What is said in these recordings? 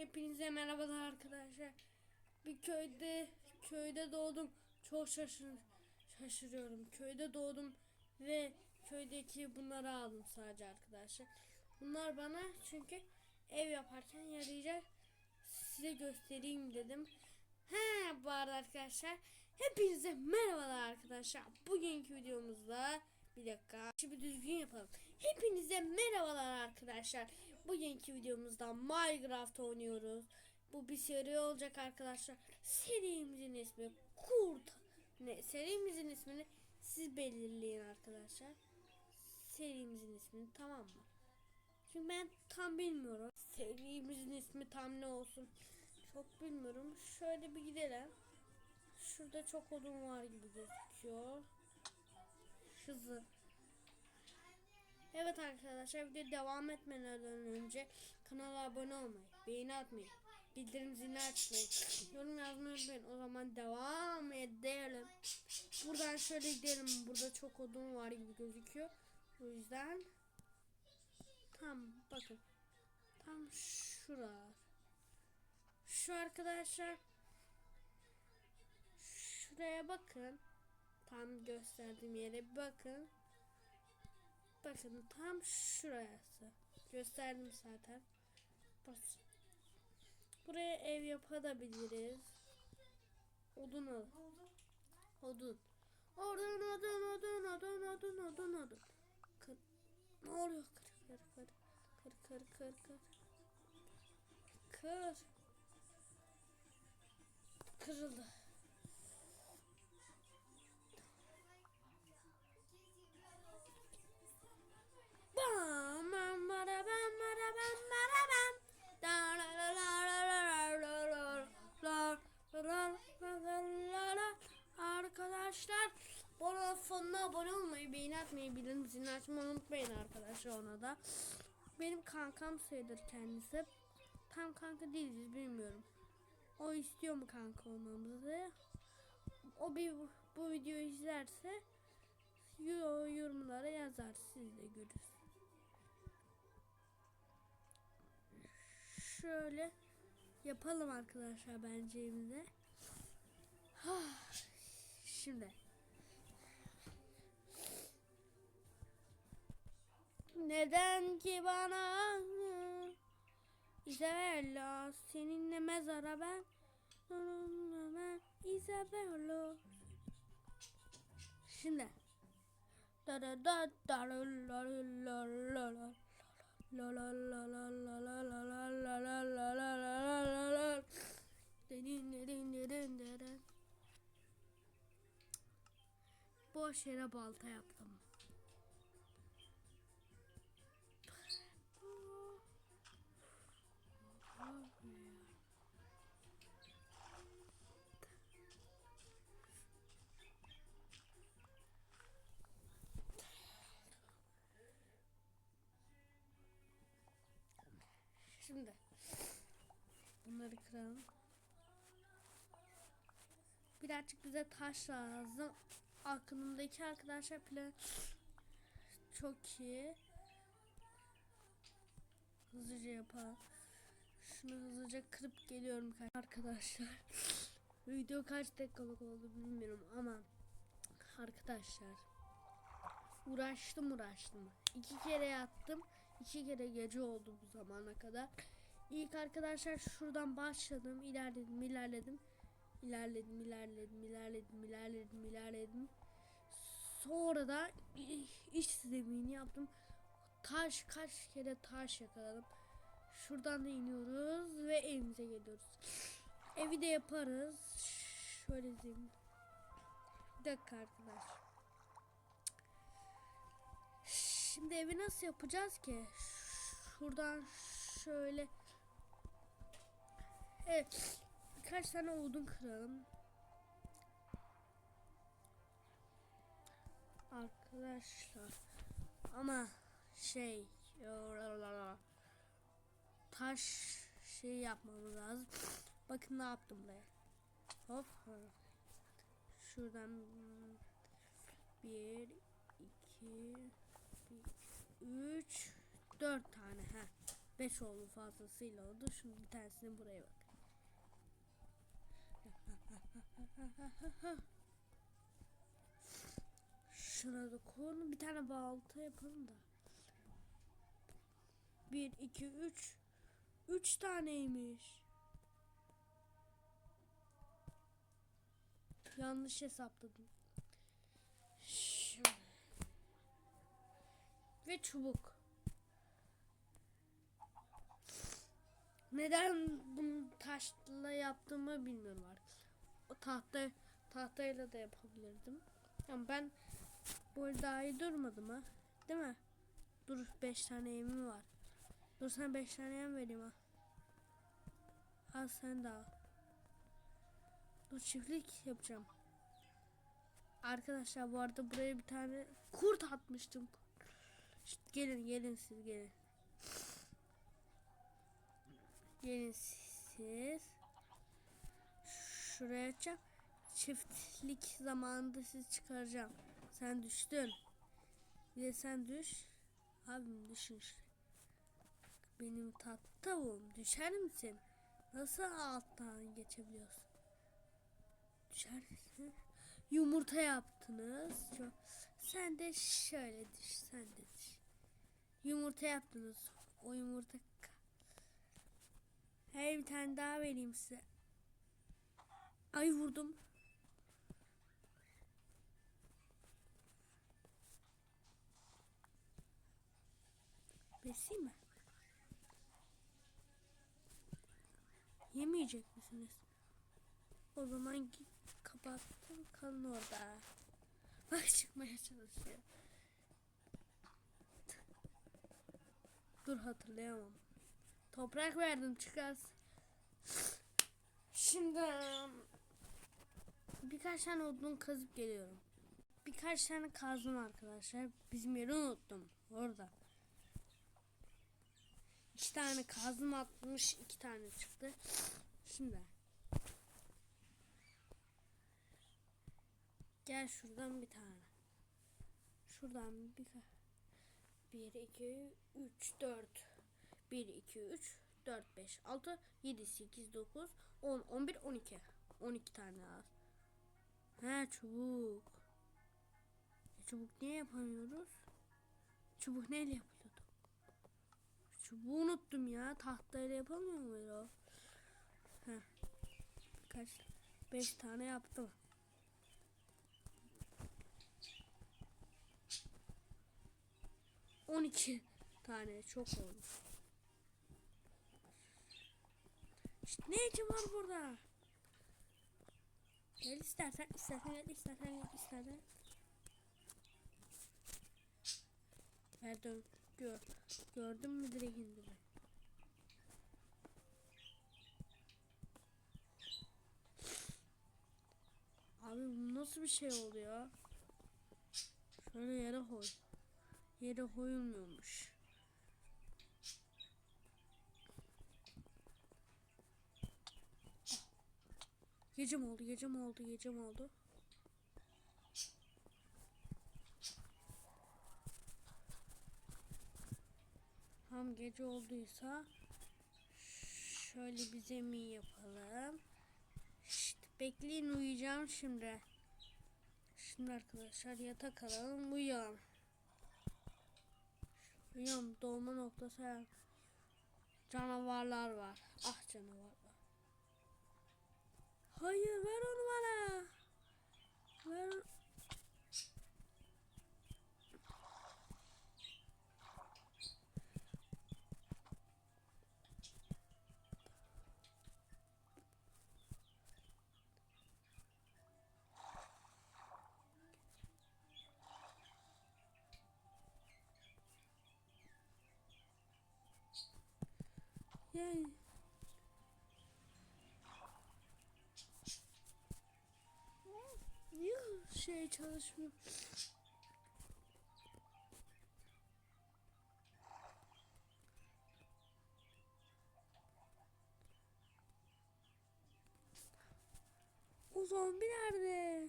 Hepinize merhabalar arkadaşlar. Bir köyde köyde doğdum. Çok şaşır, şaşırıyorum. Köyde doğdum ve köydeki bunları aldım sadece arkadaşlar. Bunlar bana çünkü ev yaparken yarayacak. Size göstereyim dedim. He bu arada arkadaşlar. Hepinize merhabalar arkadaşlar. Bugünkü videomuzda bir dakika. Şimdi düzgün yapalım. Hepinize merhabalar arkadaşlar. Bugünkü videomuzda Minecraft oynuyoruz. Bu bir seri olacak arkadaşlar. Serimizin ismi Kurt. Ne? Serimizin ismini siz belirleyin arkadaşlar. Serimizin ismini tamam mı? Çünkü ben tam bilmiyorum. Serimizin ismi tam ne olsun? Çok bilmiyorum. Şöyle bir gidelim. Şurada çok odun var gibi gözüküyor. Hızlı. Evet arkadaşlar video devam etmeden önce kanala abone olmayı, beğeni atmayı, bildirim zilini açmayı, yorum yazmayı unutmayın. O zaman devam edelim. Buradan şöyle gidelim. Burada çok odun var gibi gözüküyor. O yüzden tam bakın. Tam şura. Şu arkadaşlar şuraya bakın. Tam gösterdiğim yere bakın. Bakın tam şurası. Gösterdim zaten. Bas. Buraya ev yapabiliriz. Odun al. Odun. Odun odun odun odun odun odun odun. Kır. Ne oluyor? Kır kır kır. Kır kır kır kır. Kır. Kırıldı. Atmayı, bildirim zilini açmayı unutmayın arkadaşlar ona da. Benim kankam sayılır kendisi. Tam kanka değiliz bilmiyorum. O istiyor mu kanka olmamızı? O bir bu videoyu izlerse yo- yorumlara yazar siz de görürsünüz. Şöyle yapalım arkadaşlar bence evimde. Şimdi neden ki bana Isabella seninle mezara ben onunla ben Isabella Şimdi da da da da la la la la la La la la la la la la la la la la la la la la Dedin dedin dedin dedin Boş yere balta yaptım. Kıralım. Birazcık bize taş lazım. Aklımdaki arkadaşlar plan çok iyi. Hızlıca yapalım. Şunu hızlıca kırıp geliyorum arkadaşlar. Video kaç dakikalık oldu bilmiyorum ama arkadaşlar uğraştım uğraştım. İki kere yattım. iki kere gece oldu bu zamana kadar. İlk arkadaşlar şuradan başladım. ilerledim ilerledim. İlerledim, ilerledim, ilerledim, ilerledim, ilerledim. Sonra da iş zemini yaptım. Taş kaç kere taş yakaladım. Şuradan da iniyoruz ve evimize geliyoruz. Evi de yaparız. Şöyle zemin. Bir dakika arkadaş. Şimdi evi nasıl yapacağız ki? Şuradan şöyle. Evet. Birkaç tane odun kıralım. Arkadaşlar. Ama şey taş şey yapmamız lazım. Bakın ne yaptım buraya. Hop. Şuradan bir, iki, bir, üç, dört tane. ha. 5 oldu fazlasıyla oldu. Şunu bir tanesini buraya bak. Şuna da koyalım. Bir tane balta yapalım da. 1, 2, 3. 3 taneymiş. Yanlış hesapladım. Şöyle. Ve çubuk. Neden bunu taşla yaptığımı bilmiyorum artık. O tahta tahtayla da yapabilirdim. Ama ben burada daha iyi durmadım ha. Değil mi? Dur 5 tane yemim var. Dur sana 5 tane yem vereyim ha. Al sen de al. Dur çiftlik yapacağım. Arkadaşlar bu arada buraya bir tane kurt atmıştım. İşte gelin gelin siz gelin. Gelin siz. Şuraya açacağım. Çiftlik zamanında siz çıkaracağım. Sen düştün. Bir de sen düş. Abim işte. Benim tatlı tavuğum. Düşer misin? Nasıl alttan geçebiliyorsun? Düşer misin? Yumurta yaptınız. Sen de şöyle düş. Sen de düş. Yumurta yaptınız. O yumurta Hey bir tane daha vereyim size. Ay vurdum. Beseyim mi? Yemeyecek misiniz? O zaman git kapattım kalın orada. Bak çıkmaya çalışıyor. Dur hatırlayamam. Toprak verdim çıkar. Şimdi birkaç tane odun kazıp geliyorum. Birkaç tane kazdım arkadaşlar. Bizim yeri unuttum. Orada. İki tane kazım atmış. iki tane çıktı. Şimdi. Gel şuradan bir tane. Şuradan bir bir, iki, üç, dört. 1, 2, 3, 4, 5, 6, 7, 8, 9, 10, 11, 12. 12 tane az. He çubuk. E, çubuk niye yapamıyoruz? Çubuk neyle yapılıyordu? Çubuğu unuttum ya. Tahtayla yapamıyor muydu o? Heh. Kaç? 5 tane yaptım. On iki tane çok oldu. İşte ne için var burada? Gel istersen, istersen gel, istersen gel, istersen. Pardon, gör, gördün mü direkt indirdi. Abi bu nasıl bir şey oluyor? Şöyle yere koy. Yere koyulmuyormuş. Gecem oldu, gecem oldu, gecem oldu. Tam gece olduysa şöyle bir zemin yapalım. İşte bekleyin uyuyacağım şimdi. Şimdi arkadaşlar yatak alalım uyuyalım. Uyuyalım doğma noktası canavarlar var. Ah canavar. Hayır ver onu bana. Ver. Yay. Niye şey çalışmıyor? O zombi nerede?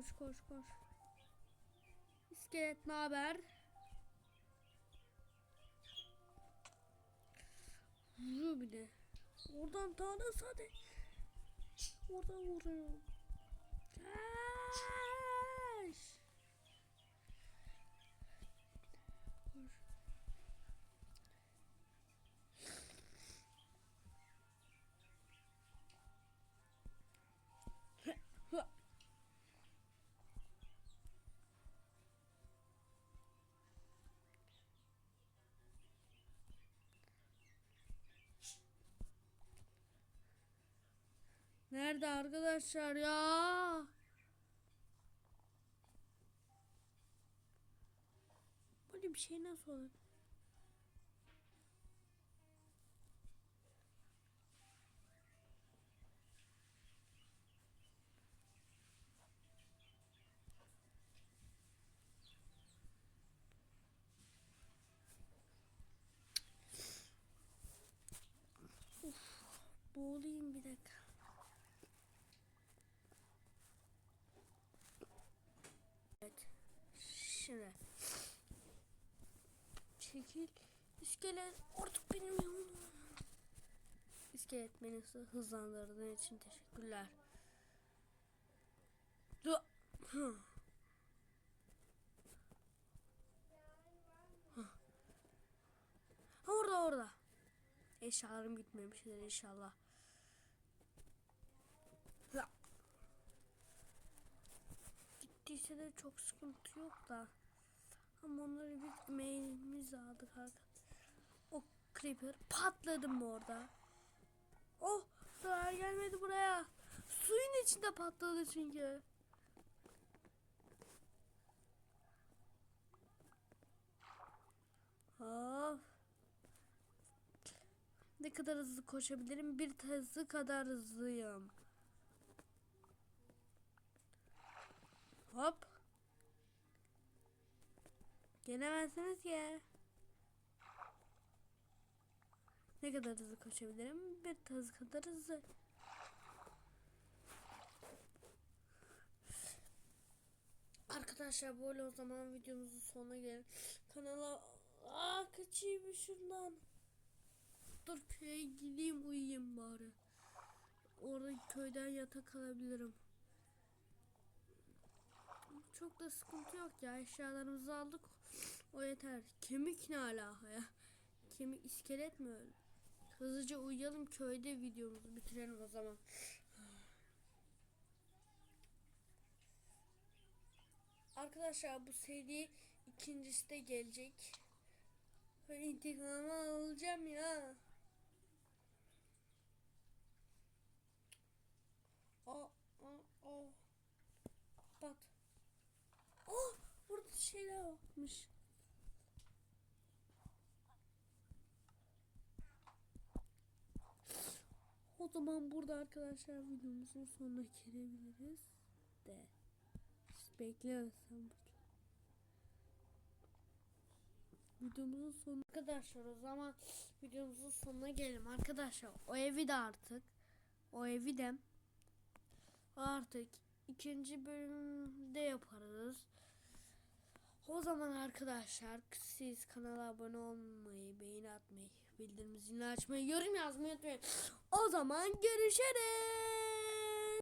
Koş koş koş. İskelet ne haber? Vuruyor bir de. Oradan tanrısı hadi. Oradan vuruyor. Kaç. Nerede arkadaşlar ya? Böyle bir şey nasıl olur? Uf, boğulayım bir dakika. Evet. Şimdi. Çekil. İskelet artık benim yanımda. İskelet beni hı- hızlandırdığın için teşekkürler. Du- Hı. Hı. Ha, Orada orada. Eşyalarım gitmemişler inşallah. Gittiyse de çok sıkıntı yok da. Ama onları bir mailimiz aldık arkadaşlar. O creeper patladı mı orada? Oh zarar gelmedi buraya. Suyun içinde patladı çünkü. Of. Ne kadar hızlı koşabilirim? Bir hızlı kadar hızlıyım. Hop. Gelemezsiniz ki. Ne kadar hızlı koşabilirim? Bir hız kadar hızlı. Arkadaşlar böyle o zaman videomuzun sonuna gelelim. Kanala Aa, kaçayım şundan. Dur köye gideyim uyuyayım bari. Orada köyden yatak alabilirim. Çok da sıkıntı yok ya. Eşyalarımızı aldık. O yeter. Kemik ne alaka ya? Kemik iskelet mi öyle? Hızlıca uyuyalım köyde videomuzu bitirelim o zaman. Arkadaşlar bu seri ikincisi de gelecek. İntikamı alacağım ya. Aa, aa, aa. Kapat. Oh, burada şeyler varmış. O zaman burada arkadaşlar videomuzun sonuna gelebiliriz de. Bekliyorsan videomuzun sonu arkadaşlar o zaman videomuzun sonuna gelelim arkadaşlar o evi de artık o evi de artık ikinci bölümde yaparız o zaman arkadaşlar siz kanala abone olmayı beğeni atmayı bildirim zilini açmayı yorum yazmayı unutmayın. O zaman görüşürüz